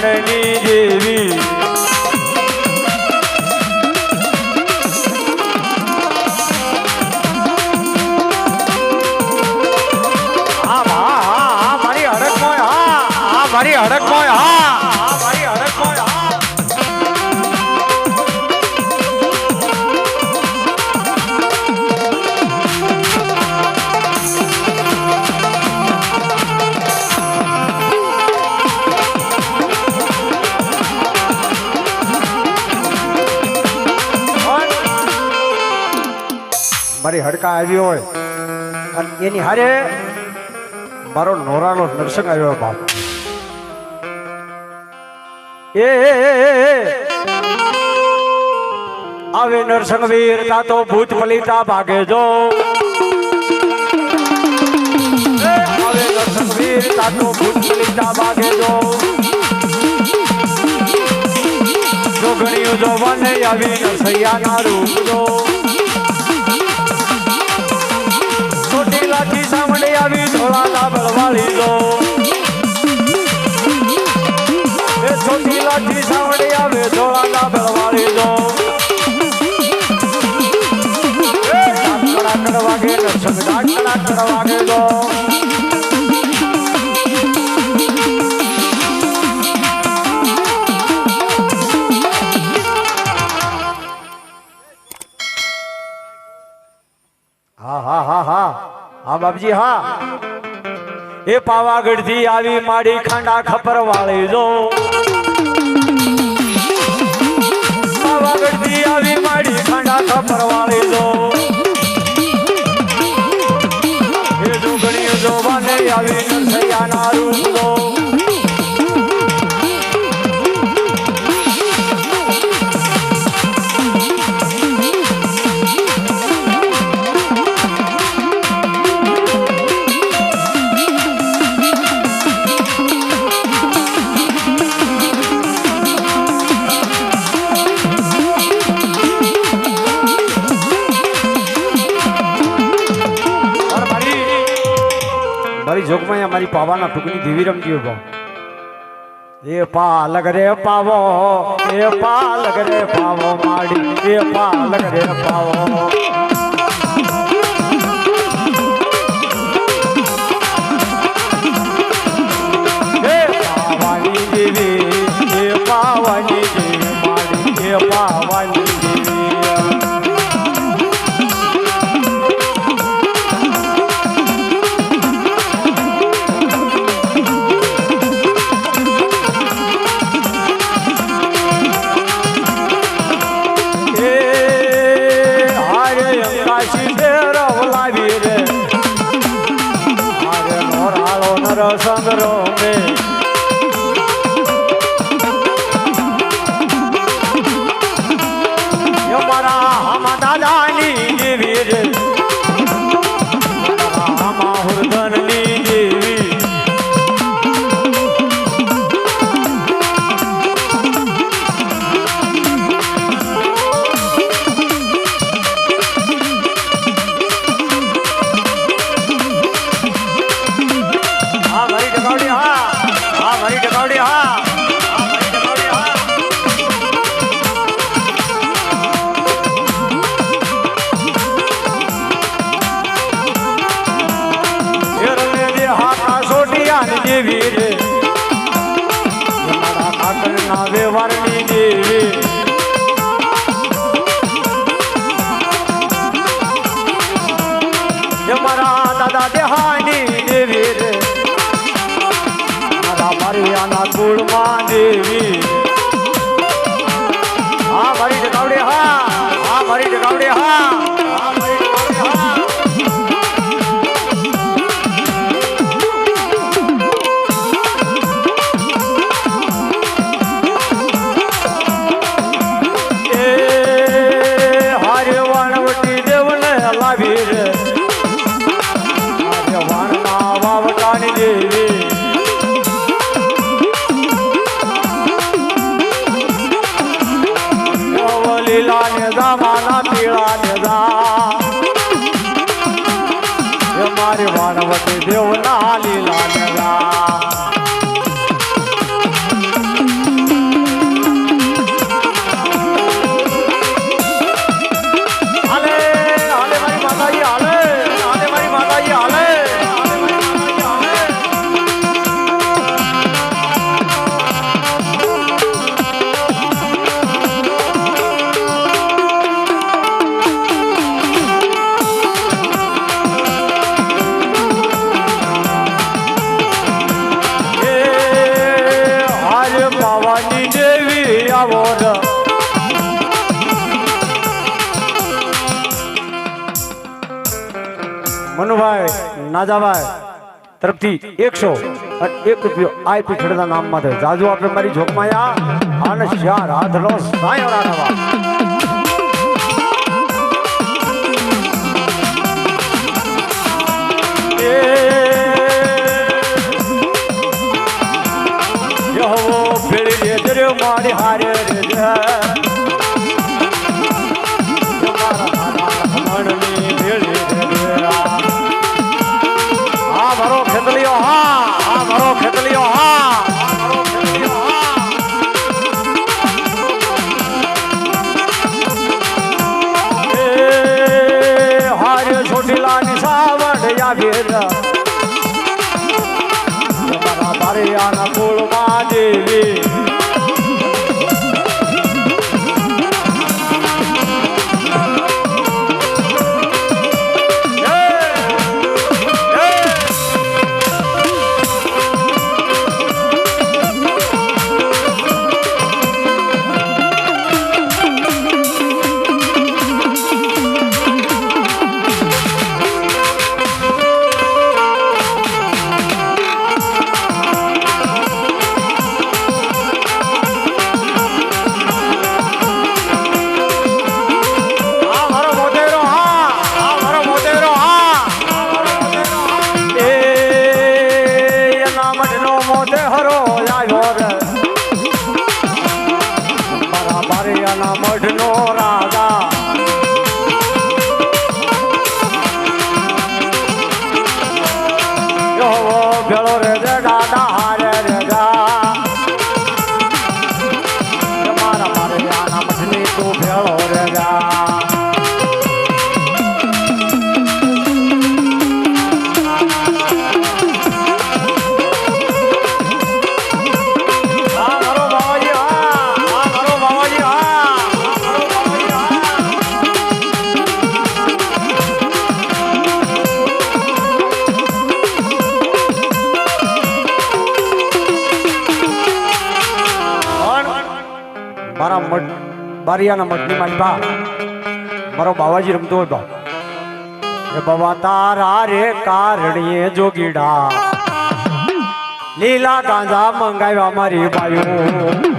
રમણની દેવી મારી હડકમોય હા હા મારી હડકમોય હા હા મારી હડકા આવી હોય. અને એની હારે મારો નોરાનો નરસંગ આવ્યો બાપ. એ. આવે નરસંગ વીર તા તો ભૂત પલિતા ભાગે જો. આવે નરસંગ વીર તા તો ભૂત પલિતા ભાગે જો. જોગણીઓ જોવાને આવી નરસૈયાના રૂપ જો. આવી ધોળા લો એ છોટી લાઠી સાવડી આવે ધોળા લાબળ લો વાગે નરસંગ વાગે લો હા હા હા હા હા, બાપજી, હા. એ પાવાગઢથી આવી માડી ખાંડા ખપર વાળી જો. પાવાગઢથી આવી માડી ખાંડા ખપર વાળી જો એ જોગણીઓ જોવાને આવી જોગમાં અમારી પાવાના ટુકડી દેવી રમતી ઊભો. એ પાલક રે પાવો, એ પાલક રે પાવો, માડી. એ પાલક રે પાવો. દાદા દેહાની દેવી રે. મારા લીલા ને ગોપાલભાઈ નાજાભાઈ તરફથી એકસો અને એક રૂપિયો આઈપી ખેડના નામમાં થયો જાજુ આપણે મારી જોગમાં આ અને ચાર હાથ લો સાયો રાણાવા મારા મઠ, બારિયાના મઠની મારી બા. મારો બાવાજી રમતો હોય બા. એ બાબા, તારા રે કારણીએ જોગીડા લીલા ગાંજા મંગાવ્યા મારી બાયું.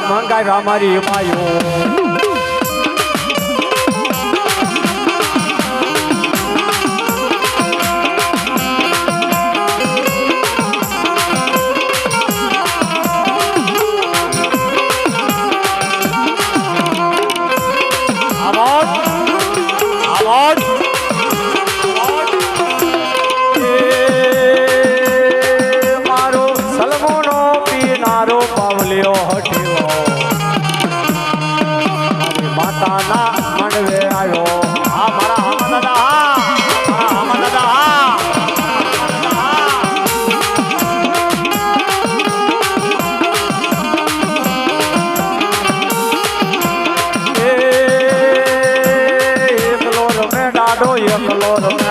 મંગાવ્યા મારી માયો. of the Lord.